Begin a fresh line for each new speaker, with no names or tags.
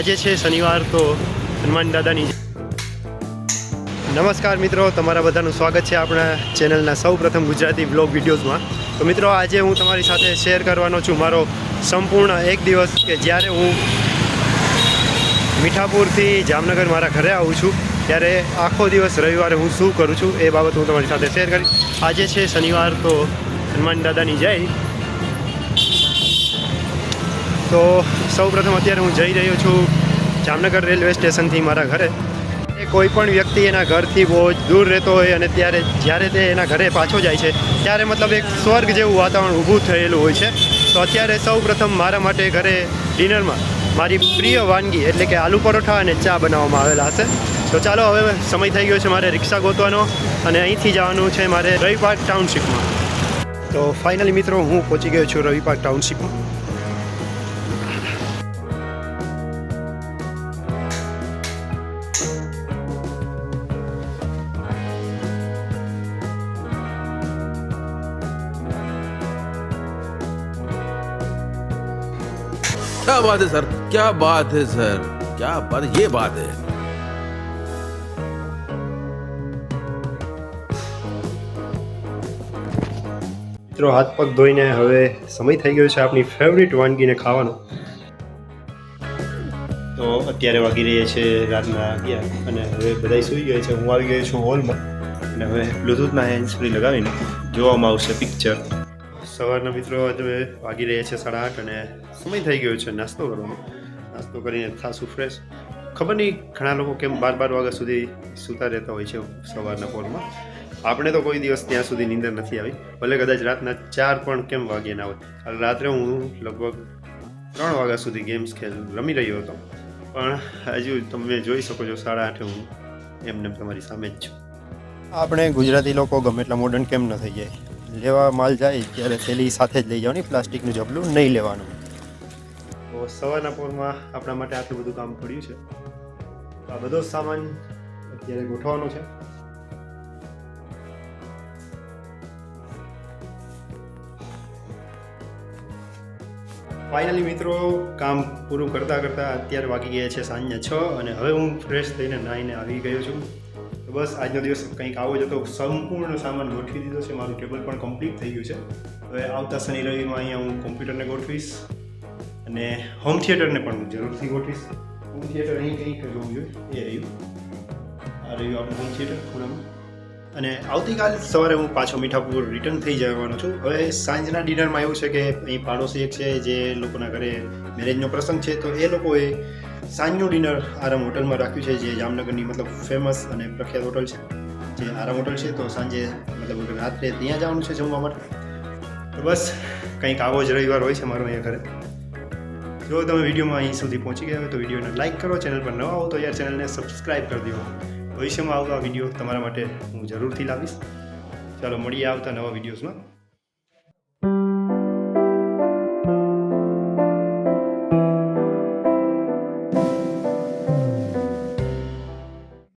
આજે છે શનિવાર તો હનુમાન દાદાની નમસ્કાર મિત્રો, તમારા બધાનું સ્વાગત છે આપણા ચેનલના સૌ પ્રથમ ગુજરાતી બ્લોગ વિડીયોઝમાં. તો મિત્રો, આજે હું તમારી સાથે શેર કરવાનો છું મારો સંપૂર્ણ એક દિવસ કે જ્યારે હું મીઠાપુરથી જામનગર મારા ઘરે આવું છું, ત્યારે આખો દિવસ રવિવારે હું શું કરું છું એ બાબત હું તમારી સાથે શેર કરીશ. આજે છે શનિવાર તો હનુમાન દાદાની જય. તો સૌ પ્રથમ અત્યારે હું જઈ રહ્યો છું જામનગર રેલવે સ્ટેશનથી મારા ઘરે. એ કોઈ પણ વ્યક્તિ એના ઘરથી બહુ દૂર રહેતો હોય અને ત્યારે જ્યારે તે એના ઘરે પાછો જાય છે, ત્યારે મતલબ એક સ્વર્ગ જેવું વાતાવરણ ઊભું થયેલું હોય છે. તો અત્યારે સૌપ્રથમ મારા માટે ઘરે ડિનરમાં મારી પ્રિય વાનગી એટલે કે આલુ પરોઠા અને ચા બનાવવામાં આવેલા હશે. તો ચાલો હવે સમય થઈ ગયો છે મારે રિક્ષા ગોતવાનો અને અહીંથી જવાનું છે મારે રવિપાર્ક ટાઉનશીપમાં તો ફાઇનલી મિત્રો હું પહોંચી ગયો છું રવિ પાર્ક ટાઉનશીપમાં
क्या बात है सर क्या बात है सर क्या बात ये बात है
મિત્રો હાથ પગ ધોઈને હવે સમય થઈ ગયો છે આપણી ફેવરિટ વાનગીને ખાવાનો તો અત્યારે વાગી રહ્યા છે રાતના અગિયાર અને હવે બધા સૂઈ ગયા છે હું આવી ગયો છું હોલમાં અને હવે બ્લુટૂથના હેન્ડ ફ્રી લગાવીને જોવામાં આવશે પિક્ચર સવારના મિત્રો હવે વાગી રહ્યા છે સાડા આઠ અને સમય થઈ ગયો છે નાસ્તો કરવાનો. નાસ્તો કરીને થાશું ફ્રેશ ખબર નહીં ઘણા લોકો કેમ બાર બાર વાગ્યા સુધી સૂતા રહેતા હોય છે સવારના પોરમાં. આપણે તો કોઈ દિવસ ત્યાં સુધી નીંદર નથી આવી. ભલે કદાચ રાતના ચાર પણ કેમ વાગે ના હોય. રાત્રે હું લગભગ ત્રણ વાગ્યા સુધી ગેમ્સ ખેલ રમી રહ્યો હતો. પણ હજુ તમે જોઈ શકો છો સાડા આઠે હું એમને તમારી સામે જ છું. આપણે ગુજરાતી લોકો ગમે એટલા મોડર્ન કેમ ન થઈ જાય? લેવા માલ જાય ત્યારે થેલી સાથે જ લઈ જવાની, પ્લાસ્ટિકનું જબલું નહીં લેવાનું. તો સવારના પોરમાં આપણા માટે આટલું બધું કામ પડ્યું છે. આ બધો સામાન અત્યારે ગોઠવવાનો છે. ફાઇનલી મિત્રો, કામ પૂરું કરતાં કરતાં અત્યારે વાગી ગયા છે સાંજના છ અને હવે હું ફ્રેશ થઈને નાહીને આવી ગયો છું. બસ, આજનો દિવસ કંઈક આવો જ હતો. સંપૂર્ણ સામાન ગોઠવી દીધો છે. મારું ટેબલ પણ કમ્પ્લીટ થઈ ગયું છે. હવે આવતા શનિ રવિમાં અહીંયા હું કોમ્પ્યુટરને ગોઠવીશ અને હોમ થિયેટરને પણ હું જરૂરથી ગોઠવીશ. હોમ થિયેટર અહીં કંઈક જોવું જોઈએ એ રહ્યું. આ રહ્યું આપણું હોમ થિયેટર ખૂણામાં અને આવતીકાલ સવારે હું પાછો મીઠાપુર રિટર્ન થઈ જવાનો છું. હવે સાંજના ડિનરમાં એવું છે કે અહીં પાડોશી એક છે જે લોકોના ઘરે મેરેજનો પ્રસંગ છે, તો એ લોકોએ સાંજનું ડિનર આરામ હોટલમાં રાખ્યું છે, જે જામનગરની મતલબ ફેમસ અને પ્રખ્યાત હોટલ છે. જે આરામ હોટલ છે, તો સાંજે મતલબ રાત્રે ત્યાં જવાનું છે જમવા માટે. તો બસ, કંઈક આવો જ રવિવાર હોય છે મારો અહીંયા ઘરે. જો તમે વિડીયોમાં અહીં સુધી પહોંચી ગયા હોય તો વિડીયોને લાઇક કરો, ચેનલ પર નવા હો તો યાર ચેનલને સબસ્ક્રાઈબ કરી દો. ભવિષ્યમાં આવતા વીડિયો તમારા માટે હું જરૂરથી લાવીશ. ચાલો મળીએ આવતા નવા વિડીયોઝમાં